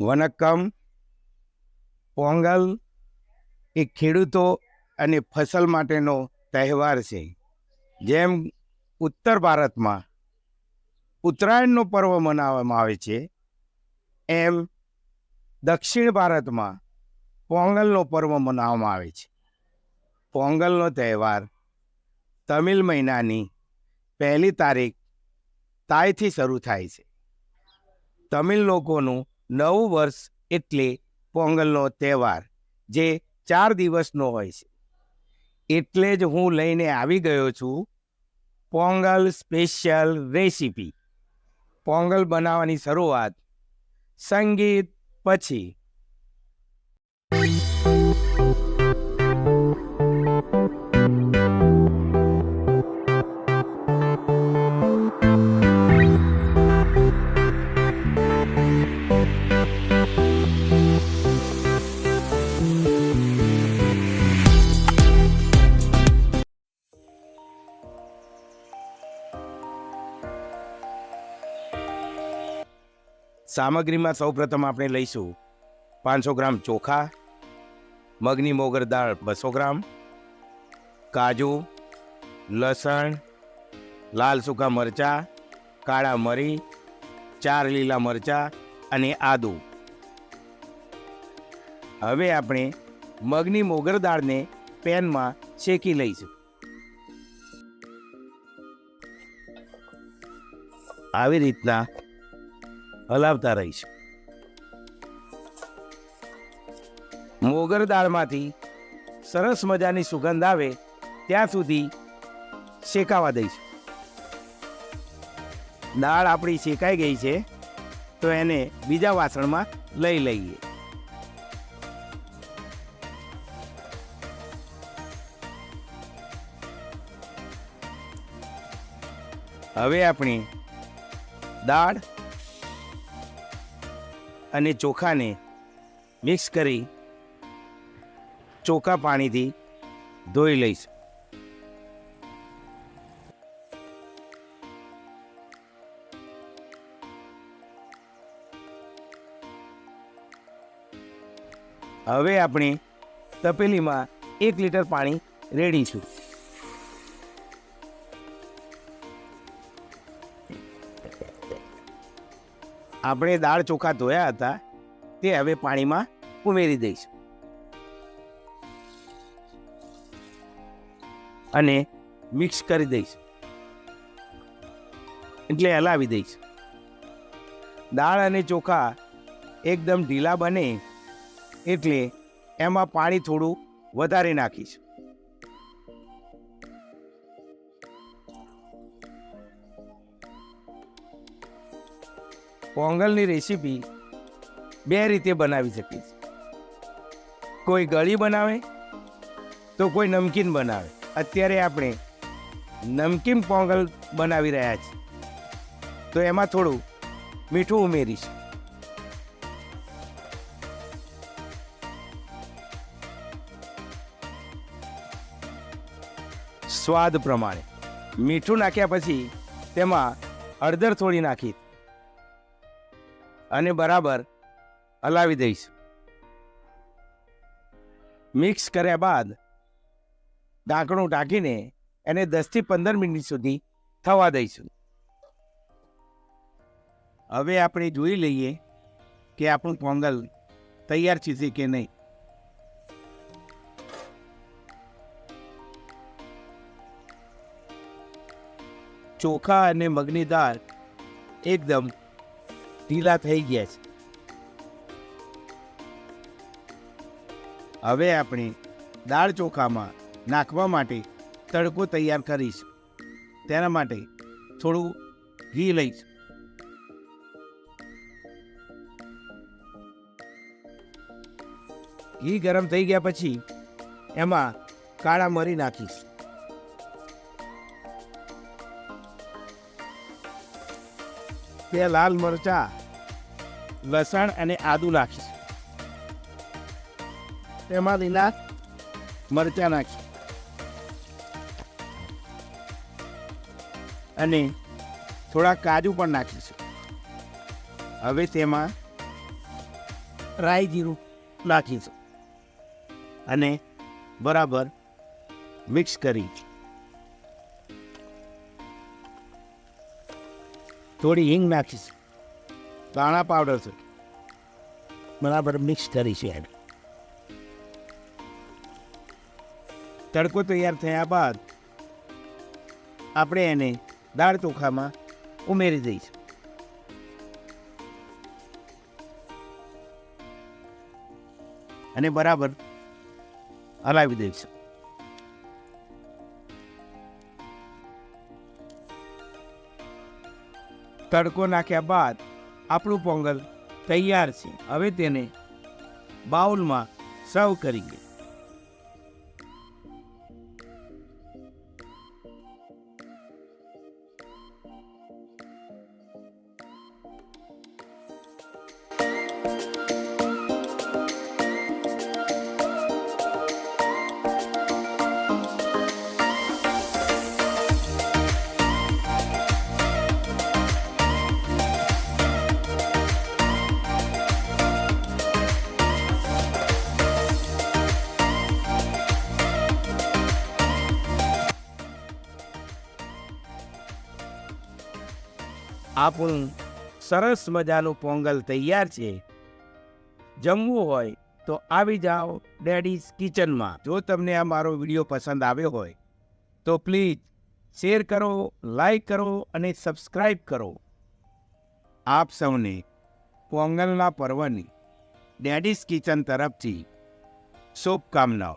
વનક્કમ પોંગલ એ ખેડૂતો અને ફસલ માટેનો તહેવાર છે. જેમ ઉત્તર ભારતમાં ઉત્તરાયણનો પર્વ મનાવવામાં આવે છે, એમ દક્ષિણ ભારતમાં પોંગલનો પર્વ મનાવવામાં આવે છે. પોંગલનો તહેવાર તમિલ મહિનાની પહેલી તારીખ તાયથી શરૂ થાય છે. તમિલ લોકોનું નવું વર્ષ એટલે પોંગલનો તહેવાર, જે ચાર દિવસનો હોય છે. એટલે જ હું લઈને આવી ગયો છું પોંગલ સ્પેશિયલ રેસીપી. પોંગલ બનાવવાની શરૂઆત સંગીત પછી. સામગ્રીમાં સૌપ્રથમ આપણે લઈશું પાંચસો ગ્રામ ચોખા, મગની મોગર દાળ બસો ગ્રામ, કાજુ, લસણ, લાલ સૂકા મરચાં, કાળા મરી, ચાર લીલા મરચાં અને આદુ. હવે આપણે મગની મોગર દાળને પેનમાં શેકી લઈશું. આવી રીતના હલાવતા રહીશ. મોગર દાળમાંથી સરસ મજાની સુગંધ આવે, ત્યાં સુધી શેકાવા દઈશ. દાળ આપણી શેકાઈ ગઈ છે, તો એને બીજા વાસણમાં લઈ લઈએ. હવે આપણે દાળ અને ચોખાને મિક્સ કરી ચોખા પાણીથી ધોઈ લઈશ. હવે આપણે તપેલીમાં એક લીટર પાણી રેડીશું. આપણે દાળ ચોખા ધોયા હતા, તે હવે પાણીમાં ઉમેરી દઈશ. અને મિક્સ કરી દઈશ. એટલે હલાવી દઈશ. દાળ અને ચોખા એકદમ ઢીલા બને, એટલે એમાં પાણી થોડું વધારે નાખીશ. પોંગલની રેસીપી બે રીતે બનાવી શકીએ છીએ. કોઈ ગળી બનાવે, તો કોઈ નમકીન બનાવે. અત્યારે આપણે નમકીન પોંગલ બનાવી રહ્યા છીએ. તો એમાં થોડું મીઠું ઉમેરીશ. સ્વાદ પ્રમાણે. મીઠું નાખ્યા પછી તેમાં હળદર થોડી નાખી. અને બરાબર હલાવી દઈશ. મિક્સ કર્યા બાદ ઢાંકણું ઢાંકીને એને દસથી પંદર મિનિટ સુધી થવા દઈશું. હવે આપણે જોઈ લઈએ કે આપણું પોંગલ તૈયાર છે કે નહીં. ચોખા અને મગની દાળ એકદમ ઢીલા થઈ ગયા છે. હવે આપણે દાળ ચોખામાં નાખવા માટે તડકો તૈયાર કરીશ. તેના માટે થોડું ઘી લઈશ. ઘી ગરમ થઈ ગયા પછી એમાં કાળા મરી નાખીશ. બે લાલ મરચા લસણ અને આદુ નાખીશ. તેમાં લીલા મરચા નાખીશ. અને થોડા કાજુ પણ નાખીશું. હવે તેમાં રાઈ જીરું નાખીશું. અને બરાબર મિક્સ કરી થોડી હિંગ નાખીશું. દાણા પાવડર છે. બરાબર મિક્સ કરીશું એને તડકો તૈયાર થયા બાદ આપણે એને દાળ ચોખામાં ઉમેરી દઈશું. અને બરાબર હલાવી દઈશું. તડકો નાખ્યા બાદ આપણું પોંગલ તૈયાર છે. હવે તેને બાઉલમાં સર્વ કરીએ આપણું સરસ મજાનું પોંગલ તૈયાર છે. જમવું હોય તો આવી જાઓ ડેડીઝ કિચનમાં. જો તમને આ મારો વીડિયો પસંદ આવ્યો હોય, તો પ્લીઝ શેર કરો, લાઈક કરો અને સબસ્ક્રાઈબ કરો. આપ સૌને પોંગલના પર્વની ડેડીઝ કિચન તરફથી શુભકામનાઓ.